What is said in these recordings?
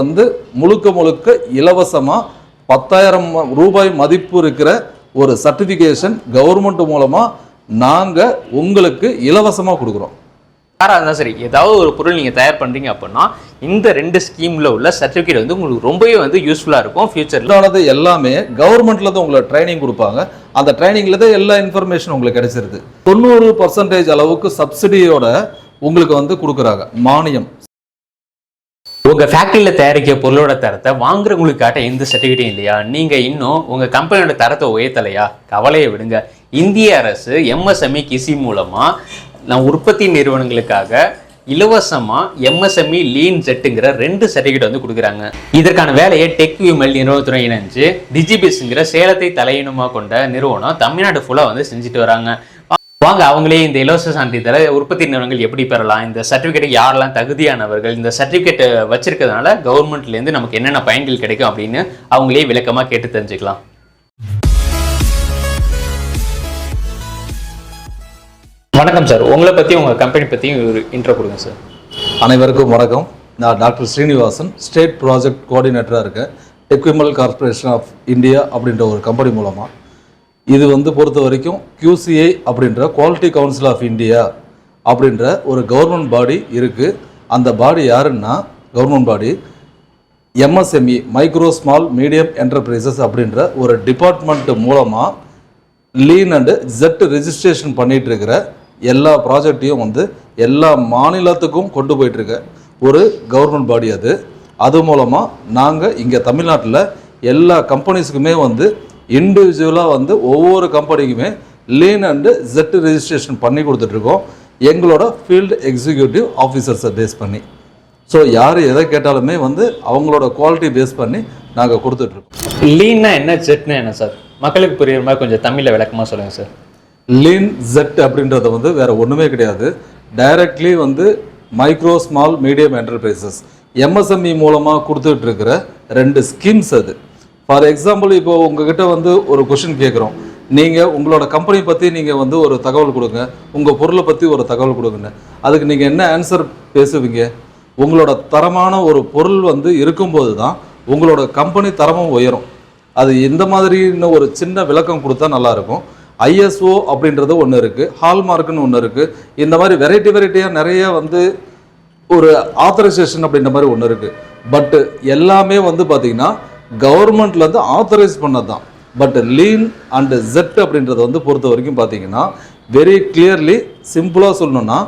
வந்து முழுக்க முழுக்க இலவசமா பத்தாயிரம் ரூபாய் மதிப்பு இருக்கிற ஒரு சர்டிஃபிகேஷன் கவர்மெண்ட் மூலமா நாங்க உங்களுக்கு இலவசமா கொடுக்குறோம். யாராக இருந்தாலும் சரி ஏதாவது ஒரு பொருள் நீங்கள் தயார் பண்ணுறீங்க அப்படின்னா இந்த ரெண்டு ஸ்கீமில் உள்ள சர்டிஃபிகேட் வந்து உங்களுக்கு ரொம்பவே வந்து யூஸ்ஃபுல்லாக இருக்கும் ஃபியூச்சரில் எல்லாமே கவர்மெண்ட்ல தான் உங்களுக்கு ட்ரைனிங் கொடுப்பாங்க. அந்த ட்ரைனிங்ல தான் எல்லா இன்ஃபர்மேஷன் உங்களுக்கு கிடைச்சிருது. தொண்ணூறு பர்சன்டேஜ் அளவுக்கு சப்சிடியோட உங்களுக்கு வந்து கொடுக்குறாங்க மானியம். உங்கள் ஃபேக்ட்ரியில் தயாரிக்கிற பொருளோட தரத்தை வாங்குறவங்களுக்கு காட்ட எந்த சர்டிஃபிகேட்டும் இல்லையா? நீங்கள் இன்னும் உங்கள் கம்பெனியோட தரத்தை உயர்த்தலையா? கவலையை விடுங்க. இந்திய அரசு எம்எஸ்எம்இ கிசி மூலமாக நான் உற்பத்தி நிறுவனங்களுக்காக இலவசமாக எம்எஸ்எம்இ லீன் செட்டுங்கிற ரெண்டு சர்டிஃபிகேட் வந்து கொடுக்குறாங்க. இதற்கான வேலையை டெக் விமல் நிறுவனத்துறை இணைஞ்சு டிஜிபிஎஸ்ங்கிற சேலத்தை தலையினமாக கொண்ட நிறுவனம் தமிழ்நாடு ஃபுல்லாக வந்து செஞ்சுட்டு வராங்க. வாங்க அவங்களே இந்த இலவச சான்றிதழை உற்பத்தி நிறுவனங்கள் எப்படி பெறலாம்? இந்த சர்டிஃபிகேட்டுக்கு யாரெல்லாம் தகுதியானவர்கள்? இந்த சர்டிஃபிகேட் வச்சிருக்கிறதுனால கவர்மெண்ட்லேருந்து நமக்கு என்னென்ன பயன்கள் கிடைக்கும் அப்படின்னு அவங்களே விளக்கமாக கேட்டு தெரிஞ்சுக்கலாம். வணக்கம் சார். உங்களை பற்றி உங்கள் கம்பெனி பற்றி ஒரு இன்ட்ரோ கொடுங்க சார். அனைவருக்கும் வணக்கம். நான் டாக்டர் ஸ்ரீனிவாசன் ஸ்டேட் ப்ராஜெக்ட் கோஆர்டினேட்டராக இருக்கேன். டெக்விமல் கார்ப்பரேஷன் ஆஃப் இந்தியா அப்படின்ற ஒரு கம்பெனி மூலமாக இது வந்து பொறுத்த வரைக்கும் கியூசிஐ அப்படின்ற குவாலிட்டி கவுன்சில் ஆஃப் இந்தியா அப்படின்ற ஒரு கவர்மெண்ட் பாடி இருக்குது அந்த பாடி யாருன்னா government body MSME micro small medium enterprises அப்படின்ற ஒரு டிபார்ட்மெண்ட் மூலமாக லீன் அண்டு ஜெட் ரிஜிஸ்ட்ரேஷன் பண்ணிகிட்டு இருக்கிற எல்லா ப்ராஜெக்டையும் வந்து எல்லா மாநிலத்துக்கும் கொண்டு போயிட்டுருக்க. ஒரு கவர்மெண்ட் பாடி அது. அது மூலமாக நாங்கள் இங்கே தமிழ்நாட்டில் எல்லா கம்பெனிஸுக்குமே வந்து இண்டிவிஜுவலாக வந்து ஒவ்வொரு கம்பெனிக்குமே லீன் அண்டு ஜெட் ரெஜிஸ்ட்ரேஷன் பண்ணி கொடுத்துட்ருக்கோம். எங்களோட ஃபீல்டு எக்ஸிக்யூட்டிவ் ஆஃபீஸர்ஸை பேஸ் பண்ணி. ஸோ யார் எதை கேட்டாலுமே வந்து அவங்களோட குவாலிட்டி பேஸ் பண்ணி நாங்கள் கொடுத்துட்ருக்கோம். லீன்னா என்ன ஜெட்னா என்ன சார் மக்களுக்கு புரியுற மாதிரி கொஞ்சம் தமிழில் விளக்கமாக சொல்லுங்கள் சார் லீன் ஜெட் அப்படின்றது வந்து வேற ஒன்றுமே கிடையாது. டைரக்ட்லி வந்து micro small medium enterprises MSME மூலமாக கொடுத்துட்டு இருக்கிற ரெண்டு ஸ்கீம்ஸ் அது. ஃபார் எக்ஸாம்பிள் இப்போ உங்ககிட்ட வந்து ஒரு கொஷின் கேட்குறோம் நீங்கள் உங்களோட கம்பெனி பற்றி நீங்கள் வந்து ஒரு தகவல் கொடுங்க. உங்கள் பொருளை பற்றி ஒரு தகவல் கொடுங்கன்னு. அதுக்கு நீங்கள் என்ன ஆன்சர் பேசுவீங்க? உங்களோட தரமான ஒரு பொருள் வந்து இருக்கும்போது தான் உங்களோட கம்பெனி தரமும் உயரும். அது இந்த மாதிரின்னு ஒரு சின்ன விளக்கம் கொடுத்தா நல்லாயிருக்கும் ஐஎஸ்ஓ அப்படின்றது ஒன்று இருக்குது ஹால்மார்க்குன்னு ஒன்று இருக்குது இந்த மாதிரி வெரைட்டி வெரைட்டியாக நிறைய வந்து ஒரு ஆத்தரைசேஷன் அப்படின்ற மாதிரி ஒன்று இருக்குது பட்டு எல்லாமே வந்து பார்த்திங்கன்னா கவர்மெண்ட்லேருந்து ஆத்தரைஸ் பண்ணது தான் பட் லீன் அண்டு ஜெட் அப்படின்றத வந்து பொறுத்த வரைக்கும் பார்த்தீங்கன்னா வெரி கிளியர்லி சிம்பிளாக சொல்லணும்னா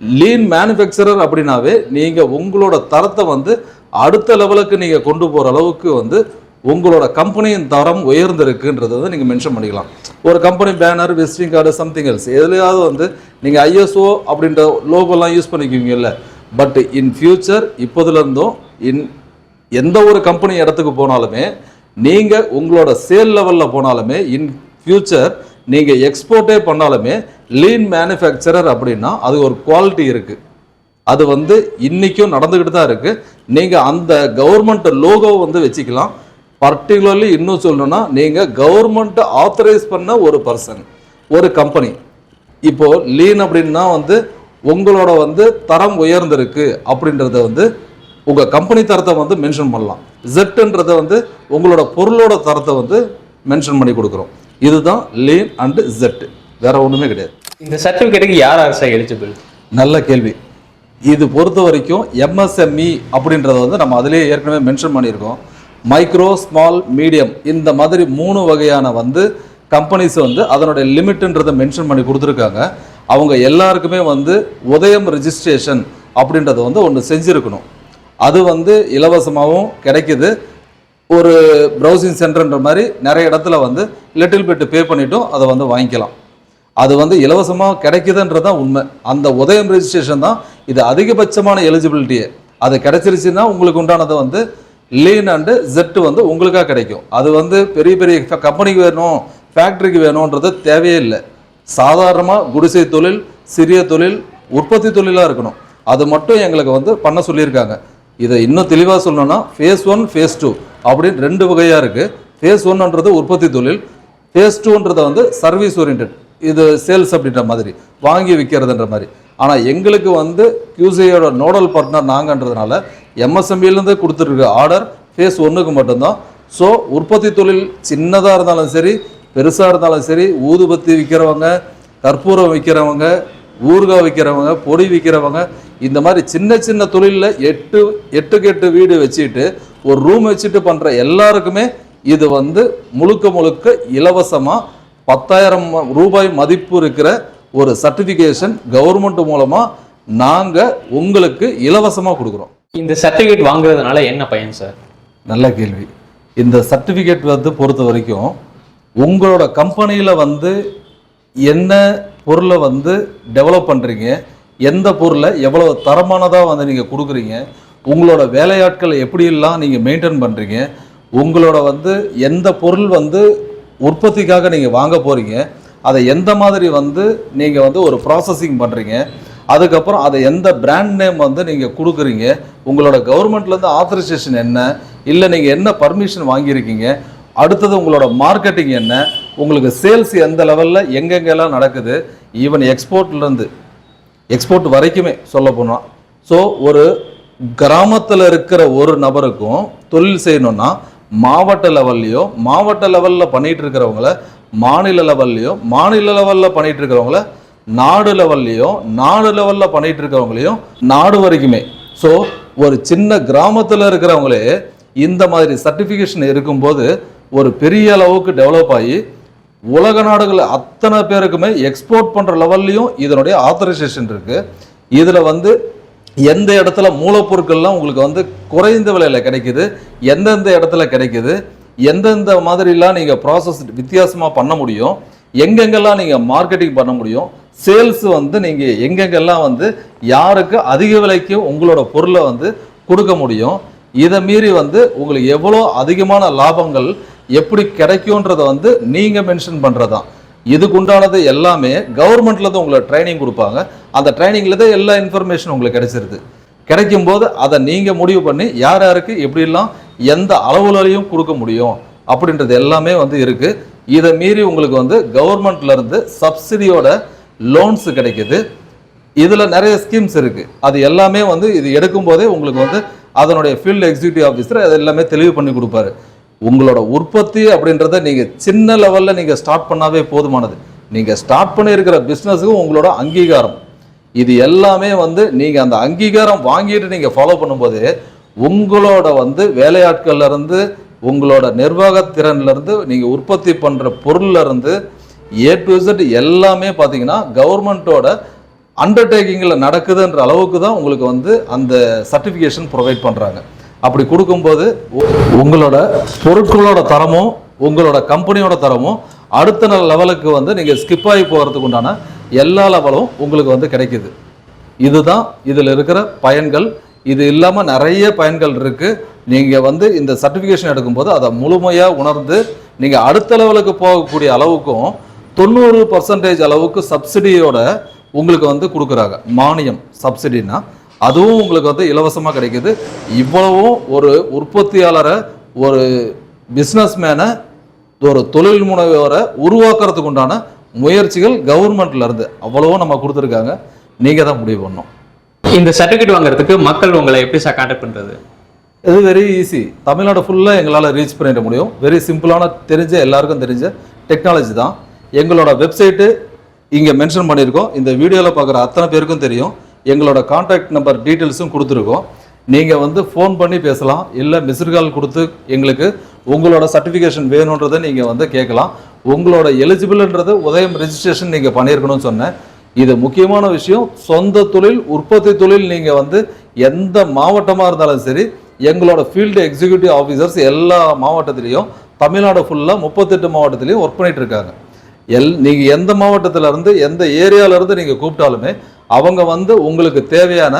லீன் மேனுஃபேக்சரர் அப்படின்னாவே நீங்கள் உங்களோட தரத்தை வந்து அடுத்த லெவலுக்கு நீங்கள் கொண்டு போகிற அளவுக்கு வந்து உங்களோட கம்பெனியின் தரம் உயர்ந்திருக்குன்றதை வந்து நீங்கள் மென்ஷன் பண்ணிக்கலாம். ஒரு company banner visiting card something else எதுலையாவது வந்து நீங்கள் ஐஎஸ்ஓ அப்படின்ற லோகோலாம் யூஸ் பண்ணிக்குவீங்கல்ல. பட் இன் ஃபியூச்சர் இப்போதுலேருந்தும் இன் எந்த ஒரு கம்பெனி இடத்துக்கு போனாலுமே நீங்கள் உங்களோட சேல் லெவலில் போனாலுமே இன் ஃபியூச்சர் நீங்கள் எக்ஸ்போர்ட்டே பண்ணாலுமே லீன் மேனுஃபேக்சரர் அப்படின்னா அது ஒரு குவாலிட்டி இருக்குது அது வந்து இன்றைக்கும் நடந்துக்கிட்டு தான் இருக்குது நீங்கள் அந்த கவர்மெண்ட் லோகோ வந்து வச்சுக்கலாம். பர்டிகுலர்லி இன்னும் சொல்லணும்னா நீங்கள் கவர்மெண்ட் ஆத்தரைஸ் பண்ண ஒரு பர்சன் ஒரு கம்பெனி இப்போது லீன் அப்படின்னா வந்து உங்களோட வந்து தரம் உயர்ந்திருக்கு அப்படின்றத வந்து உங்க கம்பெனி தரத்தை வந்து மென்ஷன் பண்ணலாம். ஜெட்ன்றத வந்து உங்களோட பொருளோட தரத்தை வந்து மென்ஷன் பண்ணி கொடுக்குறோம். இதுதான் லீன் அண்ட் ஜெட் வேற ஒண்ணுமே கிடையாது. இந்த சர்டிஃபிகேட்டுக்கு யார் யார் சார் எலிஜிபிள் நல்ல கேள்வி. இது பொறுத்த வரைக்கும் எம்எஸ்எம்இ அப்படின்றத வந்து நம்ம அதிலேயே ஏற்கனவே மென்ஷன் பண்ணியிருக்கோம். மைக்ரோ ஸ்மால் மீடியம் இந்த மாதிரி மூணு வகையான வந்து கம்பெனிஸ் வந்து அதனுடைய லிமிட்ன்றதை மென்ஷன் பண்ணி கொடுத்துருக்காங்க. அவங்க எல்லாருக்குமே வந்து உதயம் ரெஜிஸ்ட்ரேஷன் அப்படின்றத வந்து ஒன்று செஞ்சுருக்கணும். அது வந்து இலவசமாகவும் கிடைக்குது. ஒரு ப்ரௌசிங் சென்டர்ன்ற மாதிரி நிறைய இடத்துல வந்து லிட்டில் பிட்டு பே பண்ணிட்டும் அதை வந்து வாங்கிக்கலாம். அது வந்து இலவசமாக கிடைக்குதுன்றது தான் உண்மை. அந்த உதயம் ரெஜிஸ்ட்ரேஷன் தான் இது அதிகபட்சமான எலிஜிபிலிட்டியே அது கிடைச்சிருச்சுன்னா உங்களுக்கு உண்டானது வந்து லீன் அண்டு ஜெட் வந்து உங்களுக்காக கிடைக்கும். அது வந்து பெரிய பெரிய கம்பெனிக்கு வேணும் ஃபேக்ட்ரிக்கு வேணுன்றது தேவையே இல்லை. சாதாரணமாக குடிசை தொழில் சிறிய தொழில் உற்பத்தி தொழிலாக இருக்கணும். அது மட்டும் எங்களுக்கு வந்து பண்ண சொல்லியிருக்காங்க. இதை இன்னும் தெளிவாக சொல்லணும்னா ஃபேஸ் ஒன் ஃபேஸ் டூ அப்படின்னு ரெண்டு வகையாக இருக்குது ஃபேஸ் ஒன்ன்றது உற்பத்தி தொழில் ஃபேஸ் டூன்றத வந்து சர்வீஸ் ஓரியன்ட் இது சேல்ஸ் அப்படின்ற மாதிரி வாங்கி விற்கிறதுன்ற மாதிரி. ஆனால் எங்களுக்கு வந்து கியூசியோட நோடல் பார்ட்னர் நாங்கன்றதுனால எம்எஸ்எம்இலேருந்து கொடுத்துருக்க ஆர்டர் ஃபேஸ் ஒன்றுக்கு மட்டும்தான். ஸோ உற்பத்தி தொழில் சின்னதாக இருந்தாலும் சரி பெருசாக இருந்தாலும் சரி ஊதுபத்தி விற்கிறவங்க கற்பூரம் விற்கிறவங்க ஊறுகாய் விற்கிறவங்க பொடி விற்கிறவங்க இந்த மாதிரி சின்ன சின்ன தொழிலில் எட்டு எட்டுக்கு எட்டு வீடு வச்சுட்டு ஒரு ரூம் வச்சுட்டு பண்ணுற எல்லாருக்குமே இது வந்து முழுக்க முழுக்க இலவசமாக பத்தாயிரம் ரூபாய் மதிப்பு இருக்கிற ஒரு சர்டிஃபிகேஷன் கவர்மெண்ட் மூலமாக நாங்கள் உங்களுக்கு இலவசமாக கொடுக்குறோம். இந்த சர்டிஃபிகேட் வாங்குறதுனால என்ன பயன் சார் நல்ல கேள்வி. இந்த சர்டிஃபிகேட் வந்து பொறுத்த வரைக்கும் உங்களோட கம்பெனியில் வந்து என்ன பொருளை வந்து டெவலப் பண்ணுறீங்க எந்த பொருளை எவ்வளோ தரமானதாக வந்து நீங்கள் கொடுக்குறீங்க. உங்களோட வேலையாட்களை எப்படியெல்லாம் நீங்கள் மெயின்டைன் பண்ணுறீங்க உங்களோட வந்து எந்த பொருள் வந்து உற்பத்திக்காக நீங்கள் வாங்க போகிறீங்க அதை எந்த மாதிரி வந்து நீங்கள் வந்து ஒரு ப்ராசஸிங் பண்ணுறீங்க அதுக்கப்புறம் அதை எந்த பிராண்ட் நேம் வந்து நீங்கள் கொடுக்குறீங்க. உங்களோட கவர்மெண்ட்லேருந்து ஆத்தரைசேஷன் என்ன? இல்லை நீங்கள் என்ன பர்மிஷன் வாங்கியிருக்கீங்க? அடுத்தது உங்களோட மார்க்கெட்டிங் என்ன? உங்களுக்கு சேல்ஸ் எந்த லெவலில் எங்கெங்கெல்லாம் நடக்குது ஈவன் எக்ஸ்போர்ட்லேருந்து எக்ஸ்போர்ட் வரைக்குமே சொல்ல போனால் ஸோ ஒரு கிராமத்தில் இருக்கிற ஒரு நபருக்கும் தொழில் செய்யணும்னா மாவட்ட லெவல்லையோ மாவட்ட லெவலில் பண்ணிகிட்டு இருக்கிறவங்கள மாநில லெவல்லையோ மாநில லெவலில் பண்ணிகிட்டு இருக்கிறவங்கள நாடு லெவல்லையோ நாடு லெவலில் பண்ணிகிட்டு இருக்கிறவங்களையும் நாடு வரைக்குமே. ஸோ ஒரு சின்ன கிராமத்தில் இருக்கிறவங்களே இந்த மாதிரி சர்டிஃபிகேஷன் இருக்கும்போது ஒரு பெரிய அளவுக்கு டெவலப் ஆகி உலக நாடுகள் அத்தனை பேருக்குமே எக்ஸ்போர்ட் பண்ணுற லெவல்லையும் இதனுடைய ஆத்தரைசேஷன் இருக்குது இதில் வந்து எந்த இடத்துல மூலப்பொருட்கள்லாம் உங்களுக்கு வந்து குறைந்த விலையில் கிடைக்குது எந்தெந்த இடத்துல கிடைக்குது எந்தெந்த மாதிரிலாம் நீங்கள் ப்ராசஸ் வித்தியாசமாக பண்ண முடியும் எங்கெங்கெல்லாம் நீங்கள் மார்க்கெட்டிங் பண்ண முடியும் சேல்ஸ் வந்து நீங்கள் எங்கெங்கெல்லாம் வந்து யாருக்கு அதிக விலைக்கு உங்களோட பொருளை வந்து கொடுக்க முடியும் இதை மீறி வந்து உங்களுக்கு எவ்வளோ அதிகமான லாபங்கள் எப்படி கிடைக்கும்ன்றத வந்து நீங்கள் மென்ஷன் பண்ணுறதான் இதுக்கு உண்டானது எல்லாமே கவர்மெண்ட்ல தான் உங்களுக்கு ட்ரைனிங் கொடுப்பாங்க. அந்த ட்ரைனிங்ல தான் எல்லா இன்ஃபர்மேஷன் உங்களுக்கு கிடைச்சிருது. கிடைக்கும் போது அதை நீங்கள் முடிவு பண்ணி யார் யாருக்கு எப்படிலாம் எந்த அளவுலையும் கொடுக்க முடியும் அப்படின்றது எல்லாமே வந்து இருக்குது இதை மீறி உங்களுக்கு வந்து கவர்மெண்ட்லேருந்து சப்சிடியோட லோன்ஸ் கிடைக்குது. இதில் நிறைய ஸ்கீம்ஸ் இருக்குது அது எல்லாமே வந்து இது எடுக்கும் போதே உங்களுக்கு வந்து அதனுடைய ஃபீல்டு எக்ஸிக்யூட்டிவ் ஆஃபீஸர் அது எல்லாமே தெளிவு பண்ணி கொடுப்பாரு. உங்களோட உற்பத்தி அப்படின்றத நீங்கள் சின்ன லெவலில் நீங்கள் ஸ்டார்ட் பண்ணாவே போதுமானது. நீங்கள் ஸ்டார்ட் பண்ணியிருக்கிற பிஸ்னஸுக்கும் உங்களோட அங்கீகாரம். இது எல்லாமே வந்து நீங்கள் அந்த அங்கீகாரம் வாங்கிட்டு நீங்கள் ஃபாலோ பண்ணும்போது உங்களோட வந்து வேலையாட்கள்லேருந்து உங்களோட நிர்வாகத்திறன்லேருந்து நீங்கள் உற்பத்தி பண்ணுற பொருள்லேருந்து ஏ டு இசட் எல்லாமே பார்த்தீங்கன்னா கவர்மெண்ட்டோட அண்டர்டேக்கிங்கில் நடக்குதுன்ற அளவுக்கு தான் உங்களுக்கு வந்து அந்த சர்டிஃபிகேஷன் ப்ரொவைட் பண்ணுறாங்க அப்படி கொடுக்கும்போது உங்களோட பொருட்களோட தரமும் உங்களோட கம்பெனியோட தரமும் அடுத்த நாள் லெவலுக்கு வந்து நீங்கள் ஸ்கிப் ஆகி போகிறதுக்கு உண்டான எல்லா லெவலும் உங்களுக்கு வந்து கிடைக்கிது. இதுதான் இதில் இருக்கிற பயன்கள். இது இல்லாமல் நிறைய பயன்கள் இருக்குது நீங்கள் வந்து இந்த சர்டிஃபிகேஷன் எடுக்கும்போது அதை முழுமையாக உணர்ந்து நீங்கள் அடுத்த லெவலுக்கு போகக்கூடிய அளவுக்கும் தொண்ணூறு பர்சன்டேஜ் அளவுக்கு சப்சிடியோட உங்களுக்கு வந்து கொடுக்குறாங்க. மானியம் சப்சிடின்னா அதுவும் உங்களுக்கு வந்து இலவசமாக கிடைக்குது. இவ்வளவும் ஒரு உற்பத்தியாளரை ஒரு பிஸ்னஸ்மேனை ஒரு தொழில் முனைவோரை உருவாக்குறதுக்கு உண்டான முயற்சிகள் கவர்மெண்ட்ல இருந்து அவ்வளவும் நம்ம கொடுத்துருக்காங்க. நீங்கள் தான் முடிவு பண்ணணும். இந்த சர்டிஃபிகேட் வாங்குறதுக்கு மக்கள் உங்களை எப்படி சார் கான்டாக்ட் பண்றது? இது வெரி ஈஸி தமிழ்நாடு ஃபுல்லாக எங்களால் ரீச் பண்ணிட முடியும். வெரி சிம்பிளான தெரிஞ்ச எல்லாருக்கும் தெரிஞ்ச டெக்னாலஜி தான். எங்களோட வெப்சைட்டு இங்கே மென்ஷன் பண்ணியிருக்கோம். இந்த வீடியோவில் பார்க்குற அத்தனை பேருக்கும் தெரியும். எங்களோட காண்டாக்ட் நம்பர் டீட்டெயில்ஸும் கொடுத்துருக்கோம். நீங்கள் வந்து ஃபோன் பண்ணி பேசலாம். இல்லை மிஸ்டு கால் கொடுத்து எங்களுக்கு உங்களோட சர்டிஃபிகேஷன் வேணுன்றதை நீங்கள் வந்து கேட்கலாம். உங்களோட எலிஜிபிள்ன்றது உதயம் ரெஜிஸ்ட்ரேஷன் நீங்கள் பண்ணியிருக்கணும்னு சொன்னேன். இது முக்கியமான விஷயம். சொந்த தொழில் உற்பத்தி தொழில் நீங்கள் வந்து எந்த மாவட்டமாக இருந்தாலும் சரி எங்களோட ஃபீல்டு எக்ஸிக்யூட்டிவ் ஆஃபீஸர்ஸ் எல்லா மாவட்டத்திலையும் தமிழ்நாடு ஃபுல்லாக முப்பத்தெட்டு மாவட்டத்திலையும் ஒர்க் பண்ணிகிட்டு இருக்காங்க. எல் நீங்கள் எந்த மாவட்டத்திலேருந்து எந்த ஏரியாவிலேருந்து நீங்கள் கூப்பிட்டாலுமே அவங்க வந்து உங்களுக்கு தேவையான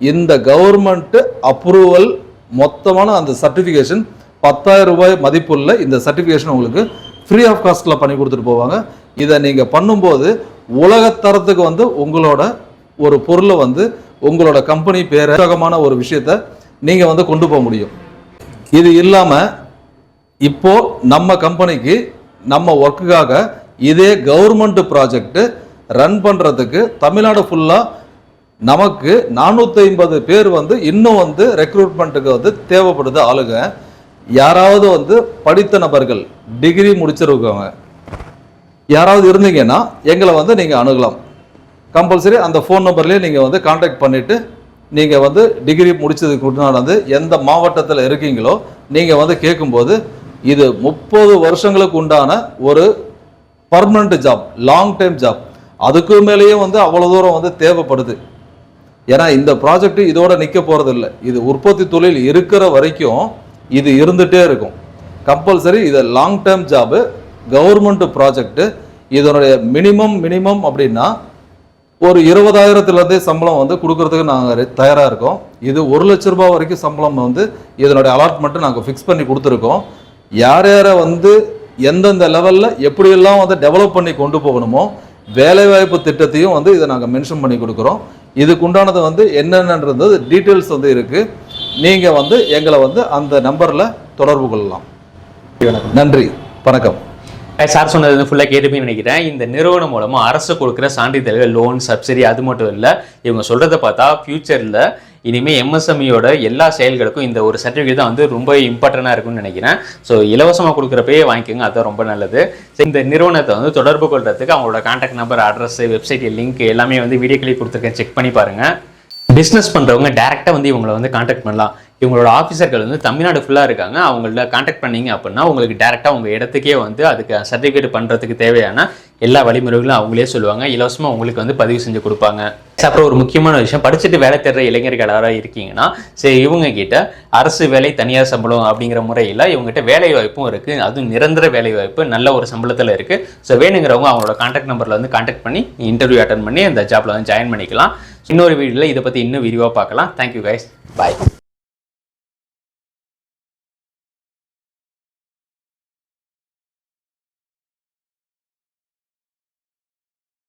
இந்த கவர்மெண்ட் அப்ரூவல் மொத்தமான அந்த சர்டிஃபிகேஷன் பத்தாயிரம் ரூபாய் மதிப்புள்ள இந்த சர்டிஃபிகேஷன் உங்களுக்கு ஃப்ரீ ஆஃப் காஸ்ட்டில் பண்ணி கொடுத்துட்டு போவாங்க. இதை நீங்கள் பண்ணும்போது உலகத்தரத்துக்கு வந்து உங்களோட ஒரு பொருளை வந்து உங்களோட கம்பெனி பேரகமான ஒரு விஷயத்த நீங்கள் வந்து கொண்டு போக முடியும். இது இல்லாமல் இப்போது நம்ம கம்பெனிக்கு நம்ம ஒர்க்குக்காக இதே கவர்மெண்ட் ப்ராஜெக்ட்டு ரன் பண்ணுறதுக்கு தமிழ்நாடு ஃபுல்லாக நமக்கு நானூற்றி ஐம்பது பேர் வந்து இன்னும் வந்து ரெக்ரூட்மெண்ட்டுக்கு வந்து தேவைப்படுது ஆளுங்க. யாராவது வந்து படித்த நபர்கள் டிகிரி முடிச்சிருக்கவங்க யாராவது இருந்தீங்கன்னா எங்களை வந்து நீங்கள் அணுகலாம். கம்பல்சரி அந்த ஃபோன் நம்பர்லேயே நீங்கள் வந்து காண்டாக்ட் பண்ணிவிட்டு நீங்கள் வந்து டிகிரி முடித்ததுக்கு முன்னாடி வந்து எந்த மாவட்டத்தில் இருக்கீங்களோ நீங்கள் வந்து கேட்கும்போது இது முப்பது வருஷங்களுக்கு உண்டான ஒரு permanent job long time job அதுக்கு மேலேயும் வந்து அவ்வளோ தூரம் வந்து தேவைப்படுது. ஏன்னா இந்த ப்ராஜெக்ட் இதோட நிற்க போகிறதில்ல இது உற்பத்தி தொழில் இருக்கிற வரைக்கும் இது இருந்துகிட்டே இருக்கும். கம்பல்சரி இது long term job government project இதனுடைய மினிமம் மினிமம் அப்படின்னா ஒரு இருபதாயிரத்துலேருந்தே சம்பளம் வந்து கொடுக்கறதுக்கு நாங்கள் தயாராக இருக்கோம். இது ஒரு லட்ச ரூபாய் வரைக்கும் சம்பளம் வந்து இதனுடைய அலாட்மெண்ட்டு நாங்கள் ஃபிக்ஸ் பண்ணி கொடுத்துருக்கோம். யார் யாரை வந்து எந்தெந்த லெவலில் எப்படியெல்லாம் வந்து டெவலப் பண்ணி கொண்டு போகணுமோ வேலைவாய்ப்பு திட்டத்தையும் வந்து இதை நாங்கள் மென்ஷன் பண்ணி கொடுக்குறோம். இதுக்கு உண்டானது வந்து என்னென்னன்றது டீட்டெயில்ஸ் வந்து இருக்குது நீங்கள் வந்து எங்களை வந்து அந்த நம்பரில் தொடர்பு கொள்ளலாம். நன்றி. வணக்கம். சார் சொன்னது வந்து ஃபுல்லாக கேட்டுப்பேன்னு நினைக்கிறேன். இந்த நிறுவனம் மூலமாக அரசு கொடுக்குற சான்றிதழ்கள் லோன் சப்சிடி அது மட்டும் இல்லை இவங்க சொல்கிறத பார்த்தா ஃப்யூச்சரில் இனிமேல் எம்எஸ்எம்இயோட எல்லா செயல்களுக்கும் இந்த ஒரு சர்டிஃபிகேட் தான் வந்து ரொம்ப இம்பார்ட்டண்ட்டாக இருக்கும்னு நினைக்கிறேன். ஸோ இலவசமாக கொடுக்குறப்பயே வாங்கிக்கோங்க அதுதான் ரொம்ப நல்லது. இந்த நிறுவனத்தை வந்து தொடர்பு கொள்றதுக்கு அவங்களோட contact number address website link எல்லாமே வந்து வீடியோ கிளிக் கொடுத்துருக்கேன். செக் பண்ணி பாருங்கள் பிஸ்னஸ் பண்ணுறவங்க டேரெக்டாக வந்து இவங்களை வந்து காண்டாக்ட் பண்ணலாம். இவங்களோட ஆஃபீஸர்கள் வந்து தமிழ்நாடு ஃபுல்லாக இருக்காங்க. அவங்கள்ட்ட காண்டாக்ட் பண்ணிங்க அப்படின்னா உங்களுக்கு டேரெக்டாக உங்கள் இடத்துக்கே வந்து அதுக்கு சர்டிஃபிகேட் பண்ணுறதுக்கு தேவையான எல்லா வழிமுறைகளும் அவங்களே சொல்லுவாங்க. இலவசமாக உங்களுக்கு வந்து பதிவு செஞ்சு கொடுப்பாங்க. அப்புறம் ஒரு முக்கியமான விஷயம். படிச்சுட்டு வேலை தேடுற இளைஞர்கள் யாராவது இருக்கீங்கன்னா சரி இவங்க கிட்ட அரசு வேலை தனியார் சம்பளம் அப்படிங்கிற முறையில் இவங்ககிட்ட வேலை வாய்ப்பும் இருக்குது அதுவும் நிரந்தர வேலை வாய்ப்பு நல்ல ஒரு சம்பளத்தில் இருக்குது ஸோ வேணுங்கிறவங்க அவங்களோட கான்டாக்ட் நம்பரில் வந்து காண்டாக்ட் பண்ணி இன்டர்வியூ அட்டன் பண்ணி அந்த ஜாப்பில் வந்து ஜாயின் பண்ணிக்கலாம். இன்னொரு வீடியோவில் இதை பற்றி இன்னும் விரிவாக பார்க்கலாம். Thank you guys bye